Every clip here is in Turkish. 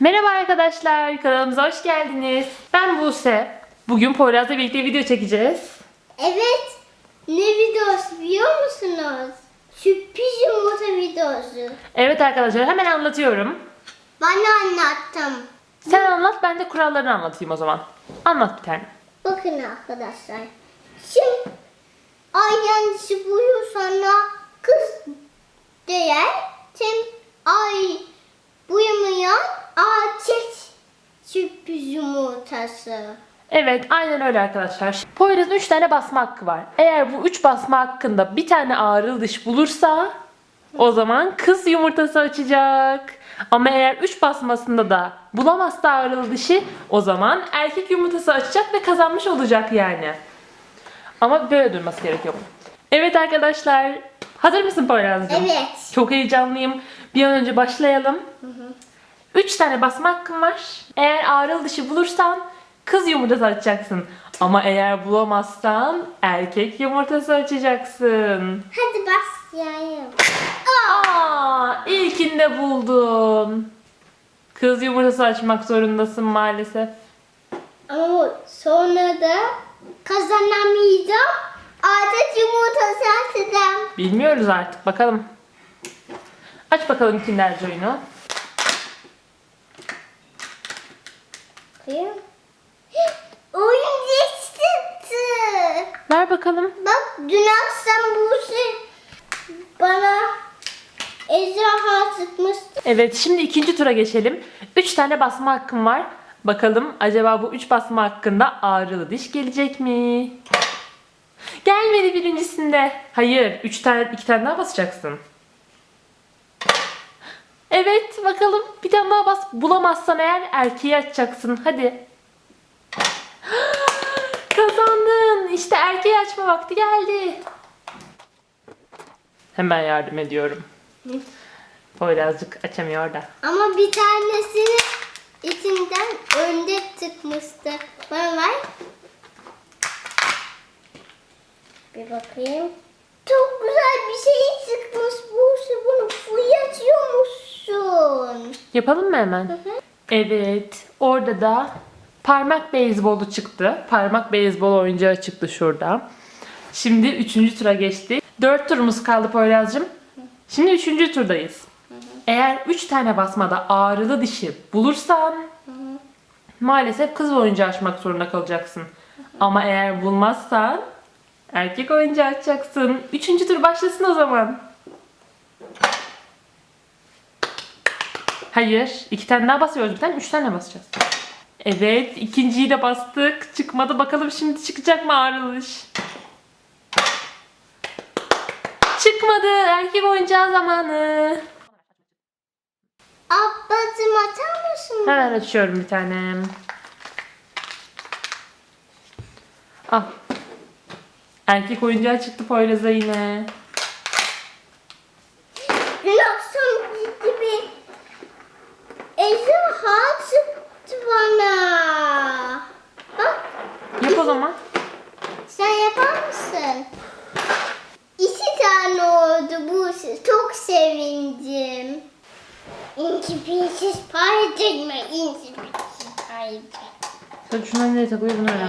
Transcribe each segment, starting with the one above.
Merhaba arkadaşlar, kanalımıza hoş geldiniz. Ben Buse. Bugün Poyraz'la birlikte video çekeceğiz. Evet. Ne videosu biliyor musunuz? Sürpriz yumurta videosu. Evet arkadaşlar, hemen anlatıyorum. Bana anlattım. Sen anlat, ben de kurallarını anlatayım o zaman. Anlat bir tane. Bakın arkadaşlar. Şimdi ayyancısı buyur sonra kız değer. Şimdi ay buyurmayan ağaçet sürpriz yumurtası. Evet, aynen öyle arkadaşlar. Poyraz'ın 3 tane basma hakkı var. Eğer bu 3 basma hakkında bir tane ağrılı diş bulursa o zaman kız yumurtası açacak. Ama eğer 3 basmasında da bulamazsa ağrılı dişi o zaman erkek yumurtası açacak ve kazanmış olacak yani. Ama böyle durması gerekiyor. Evet arkadaşlar. Hazır mısın Poyraz'cığım? Evet. Çok heyecanlıyım. Bir an önce başlayalım. 3 tane basma hakkın var. Eğer ağrılı dişi bulursan kız yumurtası açacaksın. Ama eğer bulamazsan erkek yumurtası açacaksın. Hadi başlayalım. Aa, ilkinde buldun. Kız yumurtası açmak zorundasın maalesef. Ama sonra da kazanamayacağım. Artık yumurtası atacağım. Bilmiyoruz artık. Bakalım. Aç bakalım Kinder Joy'unu. Bakayım. Oyun çıktı. Ver bakalım. Bak dün akşam Buse bana ejderha sıkmıştı. Evet şimdi ikinci tura geçelim. 3 tane basma hakkım var. Bakalım acaba bu 3 basma hakkında ağrılı diş gelecek mi? Gelmedi birincisinde. Hayır 3 tane 2 tane daha basacaksın. Evet bakalım bir tane daha bas. Bulamazsan eğer erkeği açacaksın. Hadi. Kazandın. İşte erkeği açma vakti geldi. Hemen yardım ediyorum. Poyrazcık açamıyor da. Ama bir tanesini içinden önde çıkmıştı. Bana ver. Bir bakayım. Çok güzel bir şey çıkmış Buse. Bunu fırlatıyormuşsun. Yapalım mı hemen? Evet. Orada da parmak beyzbolu çıktı. Parmak beyzbol oyuncağı çıktı şurada. Şimdi üçüncü tura geçtik. Dört turumuz kaldı Poyraz'cığım. Şimdi üçüncü turdayız. Eğer üç tane basmada ağrılı dişi bulursan maalesef kız oyuncağı açmak zorunda kalacaksın. Ama eğer bulmazsan erkek oyuncağı açacaksın. Üçüncü tur başlasın o zaman. Hayır. iki tane daha basıyoruz bir tane. Üç tane basacağız. Evet. ikinciyi de bastık. Çıkmadı. Bakalım şimdi çıkacak mı ağrılı diş? Çıkmadı. Erkek oyuncağı zamanı. Ablacım atar mısın? Hemen açıyorum bir tanem. Al. Erkek oyuncağı çıktı Poyraz'a yine. Dün akşam gibi ejderha çıktı bana. Bak Yap o zaman. sen yapar mısın? İki tane oldu bu. Çok sevindim. İnci prenses paylaşır mı? İnci prenses paylaşır. Sen şunları nereye takılıyor bunu öğren.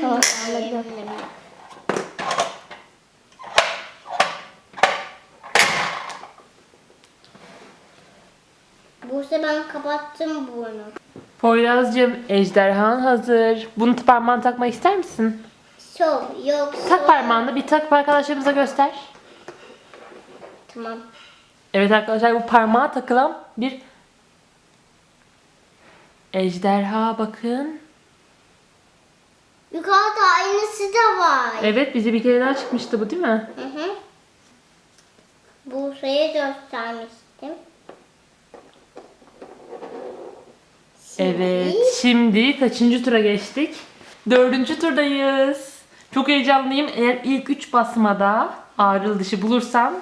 Tamam, anladım. Buse ben kapattım bunu. Poyraz'cığım ejderhan hazır. Bunu parmağına takmak ister misin? So yoksa... Tak parmağını bir tak arkadaşlarımıza göster. Tamam. Evet arkadaşlar bu parmağa takılan bir ejderha bakın. Yukarıda aynısı da var. Evet bize bir kere daha çıkmıştı bu değil mi? Hı hı. Buse'ye göstermiştim. Evet şimdi kaçıncı tura geçtik? Dördüncü turdayız. Çok heyecanlıyım. Eğer ilk üç basmada ağrılı dışı bulursan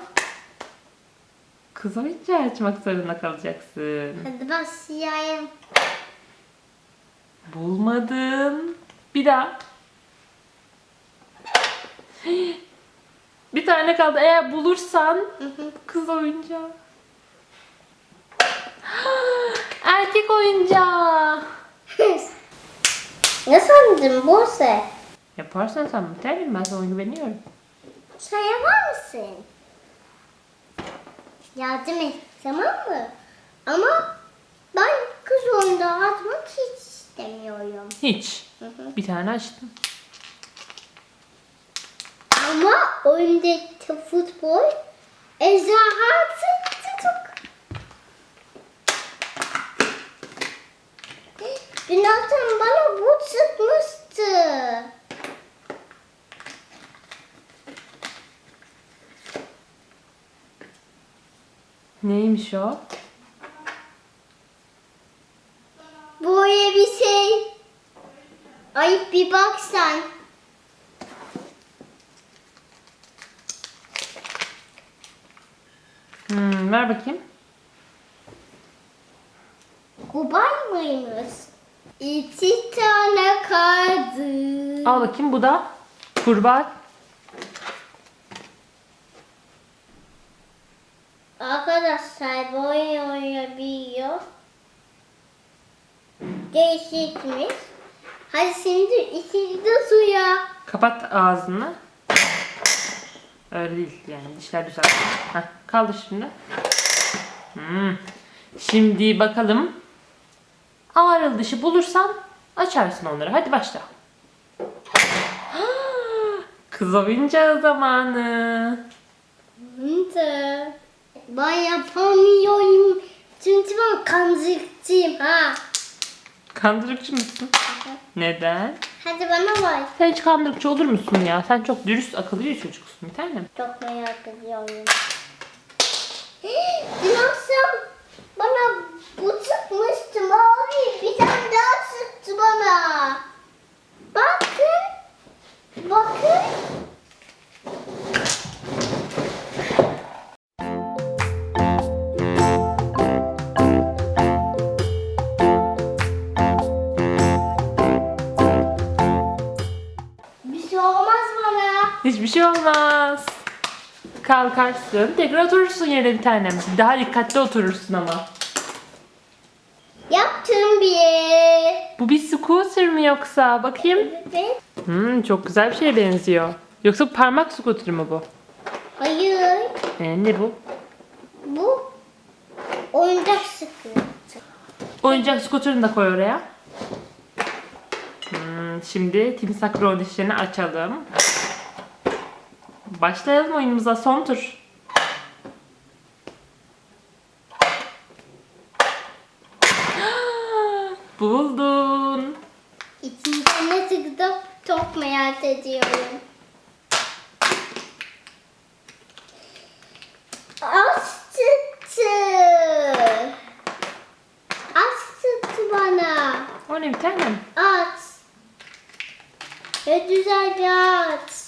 kız oyuncağı açmak zorunda kalacaksın. Hadi başlayalım. Bulmadın. Bir daha. Bir tane kaldı. Eğer bulursan kız oyuncağı. Oyuncağı. ne sandın Buse? Yaparsan sen tanem ben sana güveniyorum. Sen yapar mısın? Yardım et tamam mı? Ama ben kız oyunda atmak hiç istemiyorum. Hiç. Hı hı. Bir tane açtım. Ama oyundaki futbol ejderha Dün akşam bana bu çıkmıştı. Neymiş o? Böyle bir şey. Ayıp bir bak sen. Hmm, ver bakayım. Kubay mıymış? İki tane kaldı. Al bakayım bu da kurbağa. Arkadaşlar böyle oynayabiliyor. Değişikmiş. Hadi şimdi ikili de suya. Kapat ağzını. Öyle değil yani dişler düzelt. Heh, kaldır şimdi. Hmm. Şimdi bakalım. Ağrılı dişi bulursan açarsın onları. Hadi başla. Kız oyuncağı zamanı. Hıntı. Ben yapamıyorum. Çünkü ben kancıkçıyım ha. Kandırıkçı mısın? Neden? Hadi bana bak. Sen hiç kandırıkçı olur musun ya? Sen çok dürüst, akıllı bir çocuksun bir tanem. Çok merak ediyorum. Hiçbir şey olmaz. Kalkarsın, tekrar oturursun yerine bir tanem. Daha dikkatli oturursun ama. Yaptım bir. Bu bir scooter mı yoksa? Bakayım. Evet. Hmm, çok güzel bir şeye benziyor. Yoksa parmak scooter mı bu? Hayır. Ee, ne bu? Bu oyuncak sıkıntı. Oyuncak scooter'ını da koy oraya. Hmm, şimdi timsah dişlerini açalım. Başlayalım oyunumuza. Son tur. Buldun. İçinde ne çıktı çok merak ediyorum. Az çıktı. Az çıktı bana. O ne bir tanem? At. Ve güzel bir at.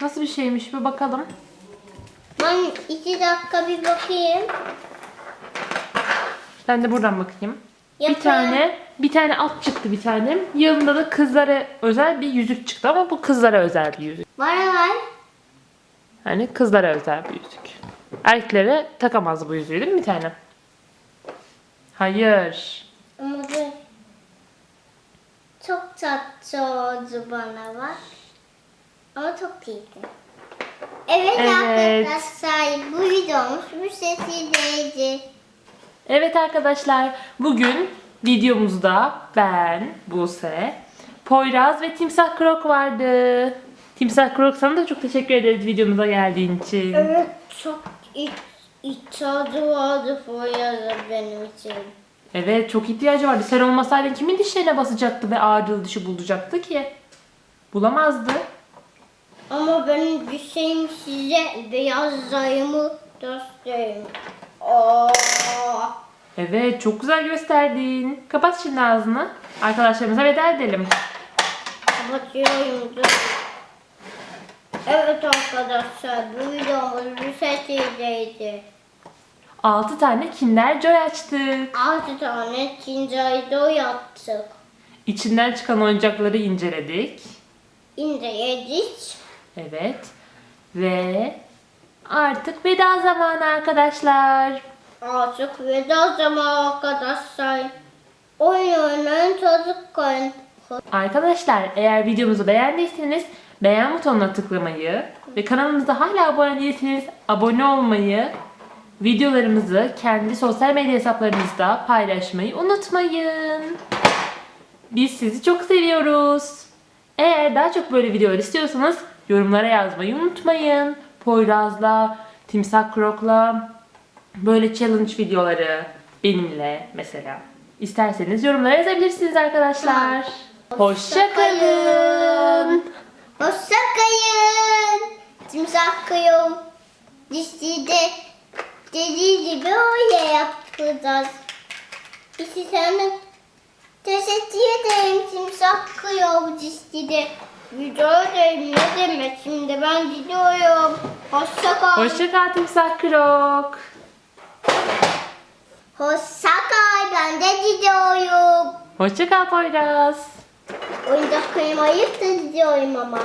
Nasıl bir şeymiş bir bakalım. Ben iki dakika bir bakayım. Ben de buradan bakayım. Yapın. Bir tane, bir tane at çıktı bir tanem. Yanında da kızlara özel bir yüzük çıktı ama bu kızlara özel bir yüzük. Bana ver. Hani kızlara özel bir yüzük. Erkeklere takamaz bu yüzüğü değil mi bir tane? Hayır. Ama. Çok tatlı oldu bana bak. Ama çok iyiydi. Evet, Evet. arkadaşlar bu videomuz şekildeydi. Evet arkadaşlar bugün videomuzda ben, Buse, Poyraz ve Timsah Krok vardı. Timsah Krok sana da çok teşekkür ederiz videomuza geldiğin için. Evet çok tadı vardı Foya'da benim için. Evet çok ihtiyacı vardı. Sen olmasaydın kimin dişlerine basacaktı ve ağrılı dişi bulacaktı ki? Bulamazdı. Ama benim düşeyim size beyaz dayımı göstereyim. Aa, Evet çok güzel gösterdin. Kapat şimdi ağzını. Arkadaşlarımıza veda edelim. kapatıyorum dur. Evet arkadaşlar bu videomuz bu şekildeydi. 6 tane Kinder Joy açtık. 6 tane Kinder yaptık. İçinden çıkan oyuncakları inceledik. İndeledik. Evet. Ve artık veda zamanı arkadaşlar. Artık veda zamanı arkadaşlar. Oyun oynayın çocuk koyun. Arkadaşlar eğer videomuzu beğendiyseniz beğen butonuna tıklamayı ve kanalımıza hala abone değilseniz abone olmayı, videolarımızı kendi sosyal medya hesaplarınızda paylaşmayı unutmayın. Biz sizi çok seviyoruz. Eğer daha çok böyle videolar istiyorsanız yorumlara yazmayı unutmayın. Poyraz'la, Timsah Krok'la böyle challenge videoları benimle mesela. İsterseniz yorumlara yazabilirsiniz arkadaşlar. Hoşçakalın. Hoşça kalın. Timsah kıyım. Dişide dediği gibi öyle yapacağız. İki sana teşekkür ederim timsah kıyım dişide. Ederim ne demek şimdi ben gidiyorum. Hoşça kal. Hoşça kal Timsah Krok. Hoşça kal ben de gidiyorum. Hoşça kal Poyraz. Oyuncak kıymayı da gidiyorum ama.